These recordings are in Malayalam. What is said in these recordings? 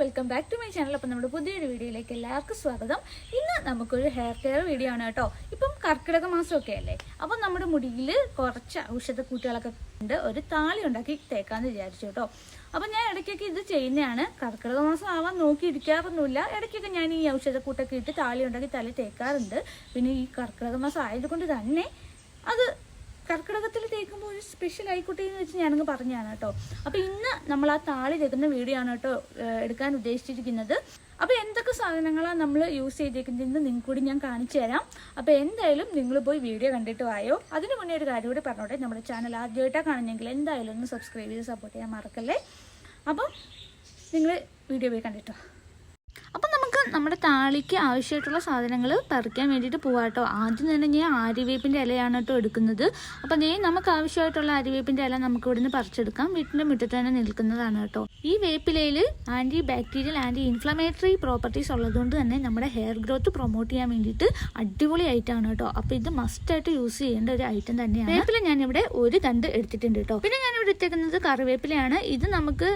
Welcome back to my channel അപ്പം നമ്മുടെ പുതിയൊരു വീഡിയോയിലേക്ക് എല്ലാവർക്കും സ്വാഗതം. ഇന്ന് നമുക്കൊരു ഹെയർ കെയർ വീഡിയോ ആണ് കേട്ടോ. ഇപ്പം കർക്കിടക മാസമൊക്കെ അല്ലേ? അപ്പം നമ്മുടെ മുടിയിൽ കുറച്ച് ഔഷധക്കൂട്ടുകളൊക്കെ ഉണ്ട്. ഒരു താളി ഉണ്ടാക്കി തേക്കാന്ന് വിചാരിച്ചു കേട്ടോ. അപ്പം ഞാൻ ഇടയ്ക്കൊക്കെ ഇത് ചെയ്യുന്നതാണ്. കർക്കിടക മാസം ആവാൻ നോക്കിയിരിക്കാറൊന്നുമില്ല. ഇടയ്ക്കൊക്കെ ഞാൻ ഈ ഔഷധക്കൂട്ടൊക്കെ ഇട്ട് താളി ഉണ്ടാക്കി തല തേക്കാറുണ്ട്. പിന്നെ ഈ കർക്കിടക മാസം ആയതുകൊണ്ട് തന്നെ അത് കർക്കിടകത്തിൽ തേക്കുമ്പോൾ ഒരു സ്പെഷ്യൽ ആയിക്കോട്ടെ എന്ന് വെച്ച് ഞാനങ്ങ് പറഞ്ഞതാണ് കേട്ടോ. അപ്പോൾ ഇന്ന് നമ്മൾ ആ താളി തേക്കുന്ന വീഡിയോ ആണ് കേട്ടോ എടുക്കാൻ ഉദ്ദേശിച്ചിരിക്കുന്നത്. അപ്പോൾ എന്തൊക്കെ സാധനങ്ങളാണ് നമ്മൾ യൂസ് ചെയ്തേക്കുന്നതെന്ന് നിങ്ങൾക്ക് കൂടി ഞാൻ കാണിച്ചു തരാം. അപ്പോൾ എന്തായാലും നിങ്ങൾ പോയി വീഡിയോ കണ്ടിട്ട് വായോ. അതിന് മുന്നേ ഒരു കാര്യം കൂടി പറഞ്ഞോട്ടെ. നമ്മുടെ ചാനൽ ആദ്യമായിട്ടാണ് കാണുന്നെങ്കിൽ എന്തായാലും ഒന്ന് സബ്സ്ക്രൈബ് ചെയ്ത് സപ്പോർട്ട് ചെയ്യാൻ മറക്കല്ലേ. അപ്പം നിങ്ങൾ വീഡിയോ പോയി കണ്ടിട്ടോ. അപ്പം നമ്മുടെ താളിക്ക് ആവശ്യമായിട്ടുള്ള സാധനങ്ങൾ പറിക്കാൻ വേണ്ടിയിട്ട് പോവാം കേട്ടോ ആദ്യം തന്നെ ഞാൻ ആര്യവേപ്പിന്റെ ഇലയാണ് കേട്ടോ എടുക്കുന്നത്. അപ്പം ദേ നമുക്ക് ആവശ്യമായിട്ടുള്ള ആര്യവേപ്പിന്റെ ഇല നമുക്ക് ഇവിടുന്ന് പറിച്ചെടുക്കാം. വീട്ടിന്റെ മുറ്റത്ത് തന്നെ നിൽക്കുന്നതാണ് കേട്ടോ ഈ വേപ്പിലയിൽ antibacterial anti inflammatory properties ഉള്ളതുകൊണ്ട് തന്നെ നമ്മുടെ ഹെയർ ഗ്രോത്ത് പ്രൊമോട്ട് ചെയ്യാൻ വേണ്ടിയിട്ട് അടിപൊളി ഐറ്റമാണ് കേട്ടോ. അപ്പോൾ ഇത് മസ്റ്റ് ആയിട്ട് യൂസ് ചെയ്യേണ്ട ഒരു ഐറ്റം തന്നെയാണ്. വേപ്പില ഞാനിവിടെ ഒരു തണ്ട് എടുത്തിട്ടുണ്ട് കേട്ടോ. പിന്നെ ഞാനിവിടെ എടുത്തേക്കുന്നത് കറിവേപ്പിലയാണ്. ഇത് നമുക്ക്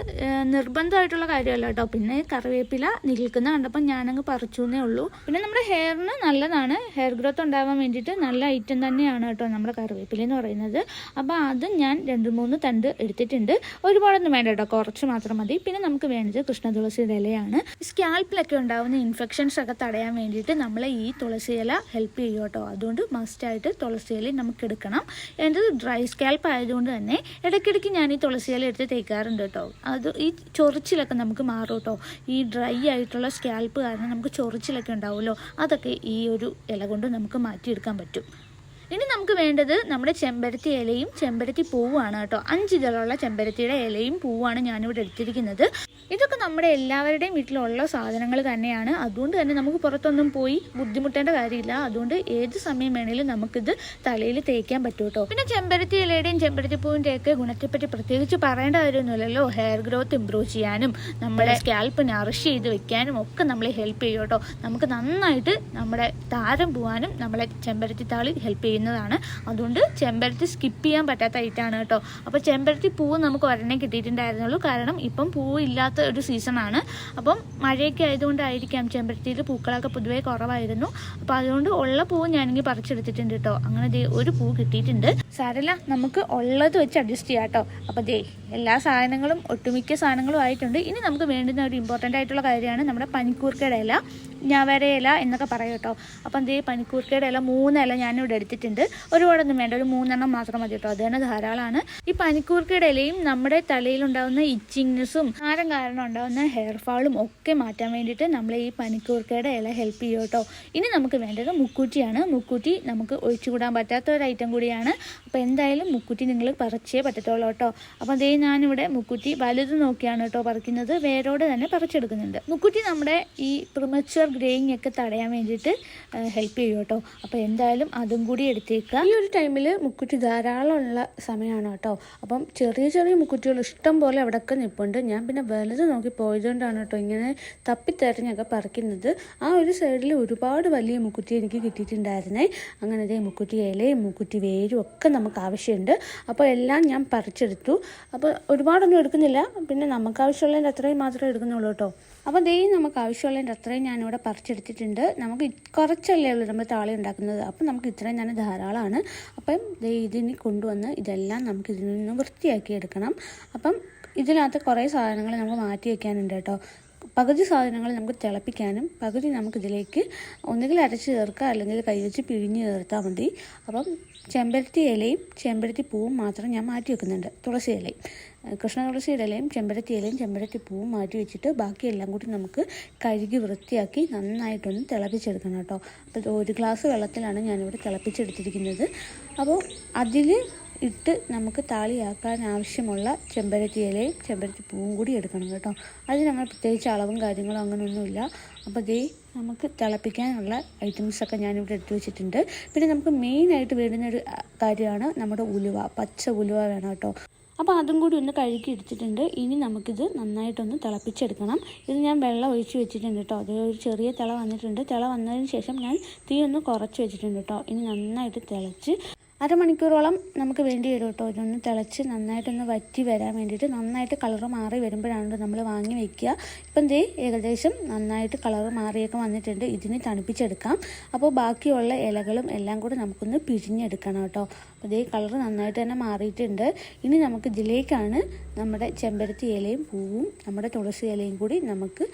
നിർബന്ധമായിട്ടുള്ള കാര്യമല്ല കേട്ടോ. പിന്നെ കറിവേപ്പില നിൽക്കുന്ന കണ്ടപ്പോൾ ഞാനങ്ങ് പറിച്ചു ഉള്ളൂ. പിന്നെ നമ്മുടെ ഹെയറിന് നല്ലതാണ്. ഹെയർ ഗ്രോത്ത് ഉണ്ടാവാൻ വേണ്ടിയിട്ട് നല്ല ഐറ്റം തന്നെയാണ് കേട്ടോ നമ്മുടെ കറിവേപ്പില എന്ന് പറയുന്നത്. അപ്പോൾ അത് ഞാൻ രണ്ട് മൂന്ന് തണ്ട് എടുത്തിട്ടുണ്ട്. ഒരുപാടൊന്നും വേണ്ട കേട്ടോ. കുറച്ച് മാത്രം മതി പിന്നെ നമുക്ക് വേണ്ടത് കൃഷ്ണ തുളസിയുടെ ഇലയാണ്. സ്കാൽപ്പിലൊക്കെ ഉണ്ടാവുന്ന ഇൻഫെക്ഷൻസ് ഒക്കെ തടയാൻ വേണ്ടിയിട്ട് നമ്മൾ ഈ തുളസി ഇല ഹെൽപ്പ് ചെയ്യും കേട്ടോ. അതുകൊണ്ട് മസ്റ്റായിട്ട് തുളസി ഇല നമുക്ക് എടുക്കണം. എന്റെ ഡ്രൈ സ്കാൽപ്പ് ആയതുകൊണ്ട് തന്നെ ഇടയ്ക്കിടയ്ക്ക് ഞാൻ ഈ തുളസി ഇല എടുത്ത് തേക്കാറുണ്ട് കേട്ടോ. അത് ഈ ചൊറിച്ചിലൊക്കെ നമുക്ക് മാറും കേട്ടോ. ഈ ഡ്രൈ ആയിട്ടുള്ള സ്കാൽപ്പ് കാരണം നമുക്ക് ചൊറിച്ചിലൊക്കെ ഉണ്ടാവുമല്ലോ. അതൊക്കെ ഈ ഒരു ഇല കൊണ്ട് നമുക്ക് മാറ്റിയെടുക്കാൻ പറ്റും. ഇനി നമുക്ക് വേണ്ടത് നമ്മുടെ ചെമ്പരത്തി ഇലയും ചെമ്പരത്തി പൂവാണ് കേട്ടോ. അഞ്ച് ഇതളുള്ള ചെമ്പരത്തിയുടെ ഇലയും പൂവാണ് ഞാനിവിടെ എടുത്തിരിക്കുന്നത്. ഇതൊക്കെ നമ്മുടെ എല്ലാവരുടെയും വീട്ടിലുള്ള സാധനങ്ങൾ തന്നെയാണ്. അതുകൊണ്ട് തന്നെ നമുക്ക് പുറത്തൊന്നും പോയി ബുദ്ധിമുട്ടേണ്ട കാര്യമില്ല. അതുകൊണ്ട് ഏത് സമയം വേണേലും നമുക്കിത് തലയിൽ തേക്കാൻ പറ്റും കേട്ടോ പിന്നെ ചെമ്പരത്തി ഇലയുടെയും ചെമ്പരത്തി പൂവിന്റെ ഒക്കെ ഗുണത്തെപ്പറ്റി പ്രത്യേകിച്ച് പറയേണ്ട കാര്യമൊന്നുമില്ലല്ലോ. ഹെയർ ഗ്രോത്ത് ഇമ്പ്രൂവ് ചെയ്യാനും നമ്മുടെ സ്കാൽപ്പ് നറിഷ് ചെയ്ത് വെക്കാനും ഒക്കെ നമ്മളെ ഹെൽപ്പ് ചെയ്യും കേട്ടോ നമുക്ക് നന്നായിട്ട് നമ്മുടെ താരം പോവാനും നമ്മളെ ചെമ്പരത്തി താളി ഹെൽപ്പ് ചെയ്യുന്നതാണ്. അതുകൊണ്ട് ചെമ്പരത്തി സ്കിപ്പ് ചെയ്യാൻ പറ്റാത്ത ഐറ്റാണ് കേട്ടോ അപ്പോൾ ചെമ്പരത്തി പൂവ് നമുക്ക് ഒരെണ്ണം കിട്ടിയിട്ടുണ്ടായിരുന്നുള്ളൂ. കാരണം ഇപ്പം പൂവ് ഒരു സീസണാണ്. അപ്പം മഴയൊക്കെ ആയതുകൊണ്ടായിരിക്കാം ചെമ്പരത്തിയിൽ പൂക്കളൊക്കെ പൊതുവേ കുറവായിരുന്നു. അപ്പം അതുകൊണ്ട് ഉള്ള പൂവ് ഞാനിങ്ങനെ പറിച്ചെടുത്തിട്ടുണ്ട് കേട്ടോ അങ്ങനെ ദേ ഒരു പൂ കിട്ടിയിട്ടുണ്ട്. സാരല്ല നമുക്ക് ഉള്ളത് വെച്ച് അഡ്ജസ്റ്റ് ചെയ്യാം കേട്ടോ അപ്പോൾ ദേ എല്ലാ സാധനങ്ങളും ഒട്ടുമിക്ക സാധനങ്ങളും ആയിട്ടുണ്ട്. ഇനി നമുക്ക് വേണ്ടുന്ന ഒരു ഇമ്പോർട്ടന്റ് ആയിട്ടുള്ള കാര്യമാണ് നമ്മുടെ പനിക്കൂർക്കയുടെ ഇല ഞാവര ഇല എന്നൊക്കെ പറയും കേട്ടോ. അപ്പം ദേ പനിക്കൂർക്കയുടെ ഇല മൂന്ന് ഇല ഞാനിവിടെ എടുത്തിട്ടുണ്ട്. ഒരുപാടൊന്നും വേണ്ട ഒരു മൂന്നെണ്ണം മാത്രം മതി കേട്ടോ. അത് തന്നെ ധാരാളമാണ്. ഈ പനിക്കൂർക്കയുടെ ഇലയും നമ്മുടെ തലയിലുണ്ടാകുന്ന ഇച്ചിങ്നെസ്സും ആരം കാരണം ഉണ്ടാകുന്ന ഹെയർ ഫാളും ഒക്കെ മാറ്റാൻ വേണ്ടിയിട്ട് നമ്മൾ ഈ പനിക്കൂർക്കയുടെ ഇല ഹെൽപ്പ് ചെയ്യും കേട്ടോ. ഇനി നമുക്ക് വേണ്ടത് മുക്കൂറ്റിയാണ്. മുക്കൂറ്റി നമുക്ക് ഒഴിച്ചുകൂടാൻ പറ്റാത്ത ഒരു ഐറ്റം കൂടിയാണ്. അപ്പോൾ എന്തായാലും മുക്കൂറ്റി നിങ്ങൾ പറിച്ചേ പറ്റത്തുള്ളൂ കേട്ടോ. അപ്പോൾ അതേ ഞാനിവിടെ മുക്കുറ്റി വലുത് നോക്കിയാണ് കേട്ടോ പറിക്കുന്നത്. വേരോടെ തന്നെ പറിച്ചെടുക്കുന്നുണ്ട്. മുക്കുറ്റി നമ്മുടെ ഈ പ്രിമച്വർ ഗ്രേയിങ് ഒക്കെ തടയാൻ വേണ്ടിയിട്ട് ഹെൽപ്പ് ചെയ്യും കേട്ടോ. അപ്പോൾ എന്തായാലും അതും കൂടി എടുത്തേക്കുക. ഈ ഒരു ടൈമിൽ മുക്കുറ്റി ധാരാളമുള്ള സമയമാണ് കേട്ടോ. അപ്പം ചെറിയ ചെറിയ മുക്കുറ്റികൾ ഇഷ്ടം പോലെ അവിടെയൊക്കെ നിൽപ്പുണ്ട് ഞാൻ പിന്നെ വലുത് നോക്കി പോയതുകൊണ്ടാണ് കേട്ടോ ഇങ്ങനെ തപ്പിത്തെരഞ്ഞൊക്കെ പറിക്കുന്നത്. ആ ഒരു സൈഡിൽ ഒരുപാട് വലിയ മുക്കുറ്റി എനിക്ക് കിട്ടിയിട്ടുണ്ടായിരുന്നേ. അങ്ങനെ ദേ മുക്കുറ്റി ഇലയും മുക്കുറ്റി വേരും ഒക്കെ നമുക്ക് ആവശ്യമുണ്ട്. അപ്പോൾ എല്ലാം ഞാൻ പറിച്ചെടുത്തു. അപ്പോൾ ഒരുപാടൊന്നും എടുക്കുന്നില്ല. പിന്നെ നമുക്ക് ആവശ്യമുള്ളതിന്റെ അത്രയും മാത്രമേ എടുക്കുന്നുള്ളൂ കേട്ടോ. അപ്പോൾ ദേ നമുക്ക് ആവശ്യമുള്ളതിന്റെ അത്രയും ഞാനിവിടെ പറിച്ചെടുത്തിട്ടുണ്ട്. നമുക്ക് കുറച്ചല്ലേ ഉള്ളൂ നമ്മൾ താളി ഉണ്ടാക്കുന്നത്. അപ്പം നമുക്ക് ഇത്രയും തന്നെ ധാരാളമാണ്. അപ്പം ദേ ഇതിന് കൊണ്ടുവന്ന് ഇതെല്ലാം നമുക്ക് ഇതിൽ നിന്ന് വൃത്തിയാക്കി എടുക്കണം. അപ്പം ഇതിനകത്ത് കുറേ സാധനങ്ങൾ നമുക്ക് മാറ്റി വയ്ക്കാനുണ്ട് കേട്ടോ. പകുതി സാധനങ്ങൾ നമുക്ക് തിളപ്പിക്കാനും പകുതി നമുക്കിതിലേക്ക് ഒന്നുകിൽ അരച്ച് ചേർക്കുക അല്ലെങ്കിൽ കൈവച്ച് പിഴിഞ്ഞ് ചേർത്താൽ മതി. അപ്പം ചെമ്പരത്തി ഇലയും ചെമ്പരത്തി പൂവും മാത്രം ഞാൻ മാറ്റി വെക്കുന്നുണ്ട്. തുളസി ഇലയും. കൃഷ്ണ തുളസിയുടെ ഇലയും ചെമ്പരത്തി ഇലയും ചെമ്പരത്തി പൂവും മാറ്റി വെച്ചിട്ട് ബാക്കിയെല്ലാം കൂടി നമുക്ക് കഴുകി വൃത്തിയാക്കി നന്നായിട്ടൊന്ന് തിളപ്പിച്ചെടുക്കണം കേട്ടോ. അപ്പോൾ ഒരു ഗ്ലാസ് വെള്ളത്തിലാണ് ഞാനിവിടെ തിളപ്പിച്ചെടുത്തിരിക്കുന്നത്. അപ്പോൾ അതിൽ ഇട്ട് നമുക്ക് താളിയാക്കാൻ ആവശ്യമുള്ള ചെമ്പരത്തി ഇലയും ചെമ്പരത്തി പൂവും കൂടി എടുക്കണം കേട്ടോ. അതിനങ്ങനെ പ്രത്യേകിച്ച് അളവും കാര്യങ്ങളും അങ്ങനെയൊന്നുമില്ല. അപ്പോൾ ദേ നമുക്ക് തിളപ്പിക്കാനുള്ള ഐറ്റംസൊക്കെ ഞാനിവിടെ എടുത്തു വെച്ചിട്ടുണ്ട്. പിന്നെ നമുക്ക് മെയിനായിട്ട് വേണ്ടുന്ന ഒരു കാര്യമാണ് നമ്മുടെ ഉലുവ പച്ച ഉലുവ വേണം കേട്ടോ. അപ്പോൾ അതും കൂടി ഒന്ന് കഴുകി എടുത്തിട്ടുണ്ട്. ഇനി നമുക്കിത് നന്നായിട്ടൊന്ന് തിളപ്പിച്ചെടുക്കണം. ഇത് ഞാൻ വെള്ളം ഒഴിച്ച് വെച്ചിട്ടുണ്ട് കേട്ടോ. അത് ഒരു ചെറിയ തിള വന്നിട്ടുണ്ട്. തിള വന്നതിന് ശേഷം ഞാൻ തീ ഒന്ന് കുറച്ച് വെച്ചിട്ടുണ്ട് കേട്ടോ. ഇനി നന്നായിട്ട് തിളച്ച് അരമണിക്കൂറോളം നമുക്ക് വേണ്ടി വരും കേട്ടോ. ഇതൊന്ന് തിളച്ച് നന്നായിട്ടൊന്ന് വറ്റി വരാൻ വേണ്ടിയിട്ട് നന്നായിട്ട് കളറ് മാറി വരുമ്പോഴാണ് നമ്മൾ വാങ്ങി വെക്കുക. ഇപ്പം ദേ ഏകദേശം നന്നായിട്ട് കളറ് മാറിയൊക്കെ വന്നിട്ടുണ്ട്. ഇതിന് തണുപ്പിച്ചെടുക്കാം. അപ്പോൾ ബാക്കിയുള്ള ഇലകളും എല്ലാം കൂടെ നമുക്കൊന്ന് പിഴിഞ്ഞെടുക്കണം കേട്ടോ. അപ്പോൾ ദേ കളർ നന്നായിട്ട് തന്നെ മാറിയിട്ടുണ്ട്. ഇനി നമുക്ക് ഇതിലേക്കാണ് നമ്മുടെ ചെമ്പരത്തി ഇലയും പൂവും നമ്മുടെ തുളസി ഇലയും കൂടി നമുക്ക്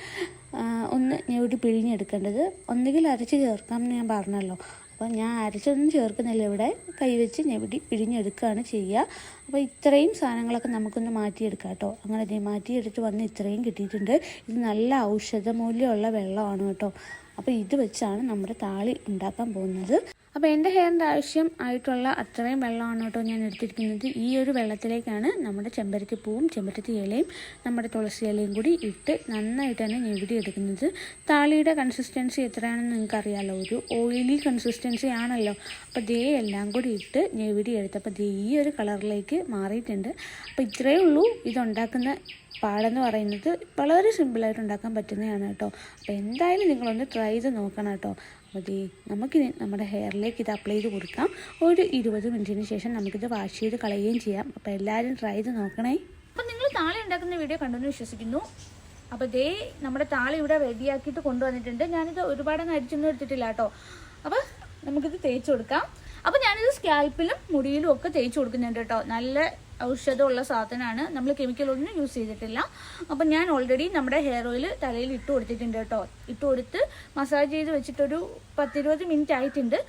ഒന്ന് ഞെവിടി പിഴിഞ്ഞെടുക്കേണ്ടത്. ഒന്നുകിൽ അരച്ച് ചേർക്കാം എന്ന് ഞാൻ പറഞ്ഞല്ലോ. അപ്പോൾ ഞാൻ അരച്ചൊന്നും ചേർക്കുന്നില്ല ഇവിടെ. കൈവച്ച് ഞെവിടി പിഴിഞ്ഞെടുക്കുകയാണ് ചെയ്യുക. അപ്പോൾ ഇത്രയും സാധനങ്ങളൊക്കെ നമുക്കൊന്ന് മാറ്റിയെടുക്കാം കേട്ടോ. അങ്ങനെ മാറ്റിയെടുത്ത് വന്ന് ഇത്രയും കിട്ടിയിട്ടുണ്ട്. ഇത് നല്ല ഔഷധമൂല്യമുള്ള വെള്ളമാണ് കേട്ടോ. അപ്പോൾ ഇത് വെച്ചാണ് നമ്മുടെ താളി ഉണ്ടാക്കാൻ പോകുന്നത്. അപ്പോൾ എന്റെ ഹെയറിന്റെ ആവശ്യം ആയിട്ടുള്ള അത്രയും വെള്ളമാണ് കേട്ടോ ഞാൻ എടുത്തിരിക്കുന്നത്. ഈ ഒരു വെള്ളത്തിലേക്കാണ് നമ്മുടെ ചെമ്പരത്തി പൂവും ചെമ്പരത്തി ഇലയും നമ്മുടെ തുളസി ഇലയും കൂടി ഇട്ട് നന്നായിട്ട് തന്നെ ഞെവിടി എടുക്കുന്നത്. താളിയുടെ കൺസിസ്റ്റൻസി എത്രയാണെന്ന് നിങ്ങൾക്ക് അറിയാമല്ലോ ഒരു ഓയിലി കൺസിസ്റ്റൻസി ആണല്ലോ. അപ്പോൾ ദേ എല്ലാം കൂടി ഇട്ട് ഞെവിടി എടുത്തപ്പോൾ ദേ ഈ ഒരു കളറിലേക്ക് മാറിയിട്ടുണ്ട്. അപ്പോൾ ഇത്രയേ ഉള്ളൂ ഇതുണ്ടാക്കുന്ന പാടെന്ന് പറയുന്നത്. വളരെ സിമ്പിളായിട്ട് ഉണ്ടാക്കാൻ പറ്റുന്നതാണ് കേട്ടോ. അപ്പോൾ എന്തായാലും നിങ്ങളൊന്ന് ട്രൈ ചെയ്ത് നോക്കണം കേട്ടോ. അപ്പോൾ നമുക്ക് നമ്മുടെ ഹെയറിലേക്ക് ഇത് അപ്ലൈ ചെയ്ത് കൊടുക്കാം. ഒരു ഇരുപത് മിനിറ്റിന് ശേഷം നമുക്കിത് വാഷ് ചെയ്ത് കളയുകയും ചെയ്യാം. അപ്പോൾ എല്ലാവരും ട്രൈ ചെയ്ത് നോക്കണേ. അപ്പം നിങ്ങൾ താളി ഉണ്ടാക്കുന്ന വീഡിയോ കണ്ടെന്ന് വിശ്വസിക്കുന്നു. അപ്പോൾ ദേ നമ്മുടെ താളി ഇവിടെ റെഡിയാക്കിയിട്ട് കൊണ്ടുവന്നിട്ടുണ്ട്. ഞാനിത് ഒരുപാടൊന്നും അരിച്ചൊന്നും എടുത്തിട്ടില്ല കേട്ടോ. അപ്പോൾ നമുക്കിത് തേച്ച് കൊടുക്കാം. അപ്പോൾ ഞാനിത് സ്കാൽപ്പിലും മുടിയിലും ഒക്കെ തേച്ച് കൊടുക്കുന്നുണ്ട് കേട്ടോ. നല്ല ഔഷധമുള്ള സാധനമാണ്. നമ്മൾ കെമിക്കലൊന്നും യൂസ് ചെയ്തിട്ടില്ല. അപ്പം ഞാൻ ഓൾറെഡി നമ്മുടെ ഹെയർ ഓയിൽ തലയിൽ ഇട്ട് കൊടുത്തിട്ടുണ്ട് കേട്ടോ. ഇട്ട് കൊടുത്ത് മസാജ് ചെയ്ത് വെച്ചിട്ടൊരു പത്തിരുപത് മിനിറ്റ് ആയിട്ടുണ്ട്.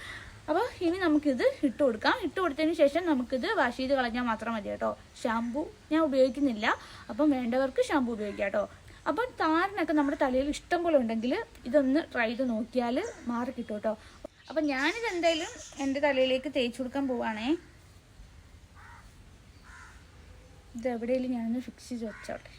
അപ്പോൾ ഇനി നമുക്കിത് ഇട്ട് കൊടുക്കാം. ഇട്ട് കൊടുത്തതിന് ശേഷം നമുക്കിത് വാഷ് ചെയ്ത് കളഞ്ഞാൽ മാത്രം മതി കേട്ടോ. ഷാമ്പു ഞാൻ ഉപയോഗിക്കുന്നില്ല. അപ്പം വേണ്ടവർക്ക് ഷാമ്പു ഉപയോഗിക്കാം കേട്ടോ. അപ്പം താരനൊക്കെ നമ്മുടെ തലയിൽ ഇഷ്ടം പോലെ ഉണ്ടെങ്കിൽ ഇതൊന്ന് ട്രൈ ചെയ്ത് നോക്കിയാൽ മാറി കിട്ടും. കേട്ടോ അപ്പം ഞാനിത് എന്തായാലും എന്റെ തലയിലേക്ക് തേച്ച് കൊടുക്കാൻ പോവാണേ. ഇത് എവിടെയെങ്കിലും ഞാനൊന്ന് ഫിക്സ് ചെയ്ത് വെച്ചോട്ടെ.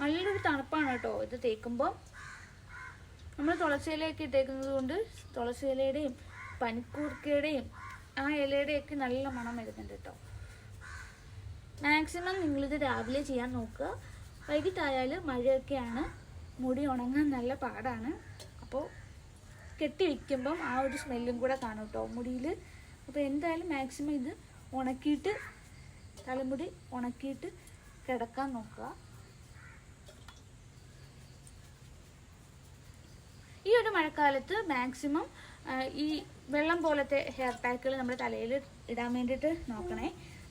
നല്ലൊരു തണുപ്പാണ് കേട്ടോ ഇത് തേക്കുമ്പോൾ നമ്മൾ തുളസി ഇലയൊക്കെ ഇട്ടേക്കുന്നത് കൊണ്ട് തുളസി ഇലയുടെയും പനിക്കൂർക്കയുടെയും ആ ഇലയുടെയൊക്കെ നല്ല മണം വരുന്നുണ്ട് കേട്ടോ. മാക്സിമം നിങ്ങളിത് രാവിലെ ചെയ്യാൻ നോക്കുക. വൈകിട്ടായാൽ മഴയൊക്കെയാണ്. മുടി ഉണങ്ങാൻ നല്ല പാടാണ്. അപ്പോൾ കെട്ടി വയ്ക്കുമ്പം ആ ഒരു സ്മെല്ലും കൂടെ കാണും കേട്ടോ മുടിയിൽ അപ്പോൾ എന്തായാലും മാക്സിമം ഇത് ഉണക്കിയിട്ട് തലമുടി ഉണക്കിയിട്ട് കിടക്കാൻ നോക്കുക. ഈ ഒരു മഴക്കാലത്ത് മാക്സിമം ഈ വെള്ളം പോലത്തെ ഹെയർ പാക്കുകൾ നമ്മുടെ തലയിൽ ഇടാൻ വേണ്ടിയിട്ട് നോക്കണേ.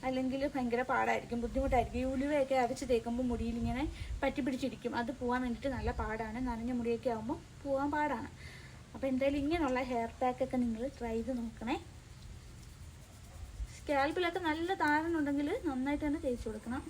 അല്ലെങ്കിൽ ഭയങ്കര പാടായിരിക്കും ബുദ്ധിമുട്ടായിരിക്കും. ഈ ഉലുവയൊക്കെ അരച്ച് തേക്കുമ്പോൾ മുടിയിൽ ഇങ്ങനെ പറ്റി പിടിച്ചിരിക്കും. അത് പോകാൻ വേണ്ടിയിട്ട് നല്ല പാടാണ്. നനഞ്ഞ മുടിയൊക്കെ ആകുമ്പോൾ പോകാൻ പാടാണ്. അപ്പോൾ എന്തായാലും ഇങ്ങനെയുള്ള ഹെയർ പാക്കൊക്കെ നിങ്ങൾ ട്രൈ ചെയ്ത് നോക്കണേ. സ്കാൽപ്പിലൊക്കെ നല്ല താരനുണ്ടെങ്കിൽ നന്നായിട്ട് തന്നെ തേച്ച് കൊടുക്കണം.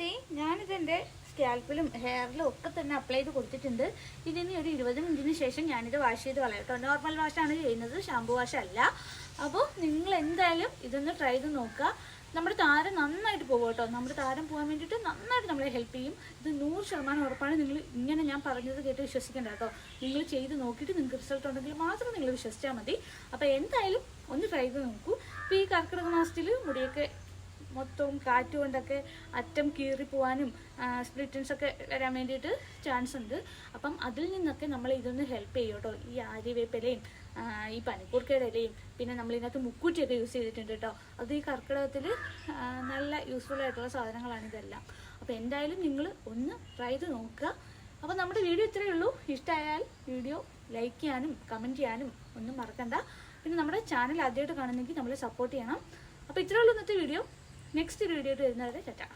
ദേ ഞാനിത് എന്റെ സ്കാൽപ്പിലും ഹെയറിലും ഒക്കെ തന്നെ അപ്ലൈ ചെയ്ത് കൊടുത്തിട്ടുണ്ട്. ഇതിന് ഒരു ഇരുപത് മിനിറ്റിന് ശേഷം ഞാനിത് വാഷ് ചെയ്ത് കളയട്ടോ നോർമൽ വാഷാണ് ചെയ്യുന്നത് ഷാമ്പു വാഷ് അല്ല. അപ്പോൾ നിങ്ങൾ എന്തായാലും ഇതൊന്ന് ട്രൈ ചെയ്ത് നോക്കുക. നമ്മുടെ താരം നന്നായിട്ട് പോകും കേട്ടോ. നമ്മുടെ താരം പോകാൻ വേണ്ടിയിട്ട് നന്നായിട്ട് നമ്മളെ ഹെൽപ്പ് ചെയ്യും. ഇത് നൂറ് ശതമാനം ഉറപ്പാണ്. നിങ്ങൾ ഇങ്ങനെ ഞാൻ പറഞ്ഞത് കേട്ട് വിശ്വസിക്കേണ്ട കേട്ടോ. നിങ്ങൾ ചെയ്ത് നോക്കിയിട്ട് നിങ്ങൾക്ക് റിസൾട്ട് ഉണ്ടെങ്കിൽ മാത്രം നിങ്ങൾ വിശ്വസിച്ചാൽ മതി. അപ്പോൾ എന്തായാലും ഒന്ന് ട്രൈ ചെയ്ത് നോക്കൂ. ഇപ്പോൾ ഈ കർക്കിടക മാസത്തിൽ മുടിയൊക്കെ മൊത്തവും കാറ്റ് കൊണ്ടൊക്കെ അറ്റം കീറി പോകാനും സ്പ്ലിറ്റൻസ് ഒക്കെ വരാൻ വേണ്ടിയിട്ട് ചാൻസ് ഉണ്ട്. അപ്പം അതിൽ നിന്നൊക്കെ നമ്മൾ ഇതൊന്ന് ഹെൽപ്പ് ചെയ്യും കേട്ടോ ഈ ആര്യവേപ്പിലയും ഈ പനിക്കൂർക്കയുടെ ഇലയും പിന്നെ നമ്മൾ ഇതിനകത്ത് മുക്കൂറ്റിയൊക്കെ യൂസ് ചെയ്തിട്ടുണ്ട് കേട്ടോ. അത് ഈ കർക്കിടകത്തിൽ നല്ല യൂസ്ഫുൾ ആയിട്ടുള്ള സാധനങ്ങളാണ് ഇതെല്ലാം. അപ്പോൾ എന്തായാലും നിങ്ങൾ ഒന്ന് ട്രൈ ചെയ്ത് നോക്കുക. അപ്പോൾ നമ്മുടെ വീഡിയോ ഇത്രയേ ഉള്ളൂ. ഇഷ്ടമായാൽ വീഡിയോ ലൈക്ക് ചെയ്യാനും കമന്റ് ചെയ്യാനും ഒന്നും മറക്കണ്ട. പിന്നെ നമ്മുടെ ചാനൽ ആദ്യമായിട്ട് കാണുന്നെങ്കിൽ നമ്മൾ സപ്പോർട്ട് ചെയ്യണം. അപ്പോൾ ഇത്രയേ ഉള്ളൂ ഇന്നത്തെ വീഡിയോ నెక్స్ట్ వీడియోలో ఏంటంటే చచ్చా